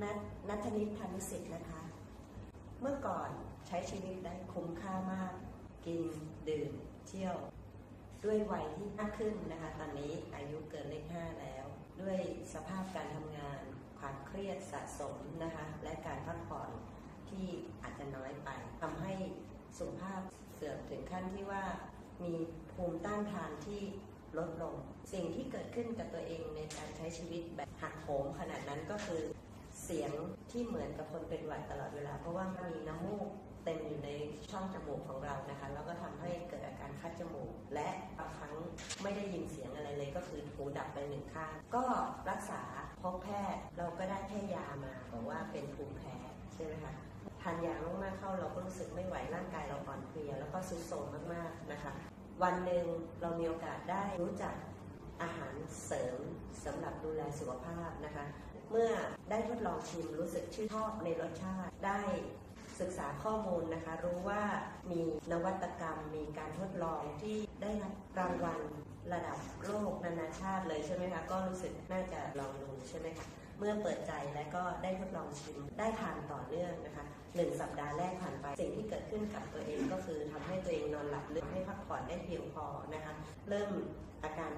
นัทนัทนิตธนุสิทธิ์นะคะ เมื่อก่อนใช้ชีวิตได้คุ้มค่ามาก กิน ดื่ม เที่ยว ด้วยวัยที่มากขึ้นนะคะ ตอนนี้อายุเกินเลขห้าแล้ว ด้วยสภาพการทำงาน ความเครียดสะสมนะคะ และการพักผ่อนที่อาจจะน้อยไปทำให้สุขภาพเสื่อมถึงขั้นที่ว่ามีภูมิต้านทานที่ลดลง สิ่งที่เกิดขึ้นกับตัวเองในการใช้ชีวิตแบบหักโหมขนาดนั้นก็คือ เสียงที่เหมือนกับคนเป็นหวัดตลอดเวลา เพราะว่ามันมีน้ำมูกเต็มอยู่ในช่องจมูกของเรานะคะ แล้วก็ทำให้เกิดอาการคัดจมูก และบางครั้งไม่ได้ยินเสียงอะไรเลยก็คือหูดับไปหนึ่งข้าง ก็รักษาพบแพทย์เราก็ได้แค่ยามาบอกว่าเป็นภูมิแพ้ใช่ไหมคะทานยามากๆเข้าเราก็รู้สึกไม่ไหวร่างกายเราอ่อนเพลียแล้วก็ซุดโทรมมากๆนะคะ วันหนึ่งเรามีโอกาสได้รู้จักอาหารเสริมสำหรับดูแลสุขภาพนะคะ เมื่อได้ทดลองชิมรู้สึกชื่นชอบในรสชาติได้ศึกษาข้อมูลนะคะ รู้ว่ามีนวัตกรรม มีการทดลองที่ได้รับรางวัลระดับโลกนานาชาติเลยใช่ไหมคะ ก็รู้สึกน่าจะลองดูใช่ไหมคะเมื่อเปิดใจและก็ได้ทดลองชิมได้ทานต่อเนื่องนะคะหนึ่งสัปดาห์แรกผ่านไป สิ่งที่เกิดขึ้นกับตัวเองก็คือทำให้ตัวเองนอนหลับลึกให้พักผ่อนได้เพียงพอนะคะ เริ่มอาการ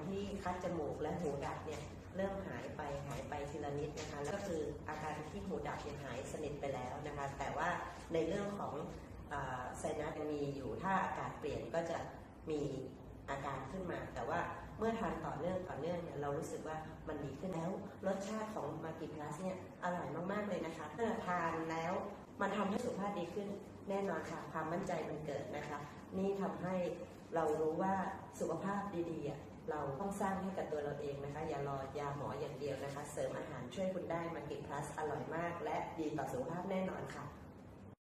คัดจมูกและหูดับเนี่ยเริ่มหายไปหายไปทีละนิดนะคะแล้วก็คืออาการที่หูดับยังหายสนิทไปแล้วนะคะ แต่ว่าในเรื่องของไซนัสยังมีอยู่ถ้าอากาศเปลี่ยนก็จะมีอาการขึ้นมา แต่ว่าเมื่อทานต่อเนื่องต่อเนื่องเนี่ยเรารู้สึกว่ามันดีขึ้นแล้ว รสชาติของมากิพลัสเนี่ยอร่อยมากๆเลยนะคะเมื่อทานแล้วมันทำให้สุขภาพดีขึ้นแน่นอนค่ะความมั่นใจมันเกิดนะคะ นี่ทำให้เรารู้ว่าสุขภาพดีๆอะ เราต้องสร้างให้กับตัวเราเองนะคะ อย่ารอยาหมออย่างเดียวนะคะ เสริมอาหารช่วยคุณได้มากิพลัสอร่อยมาก และดีต่อสุขภาพแน่นอนค่ะ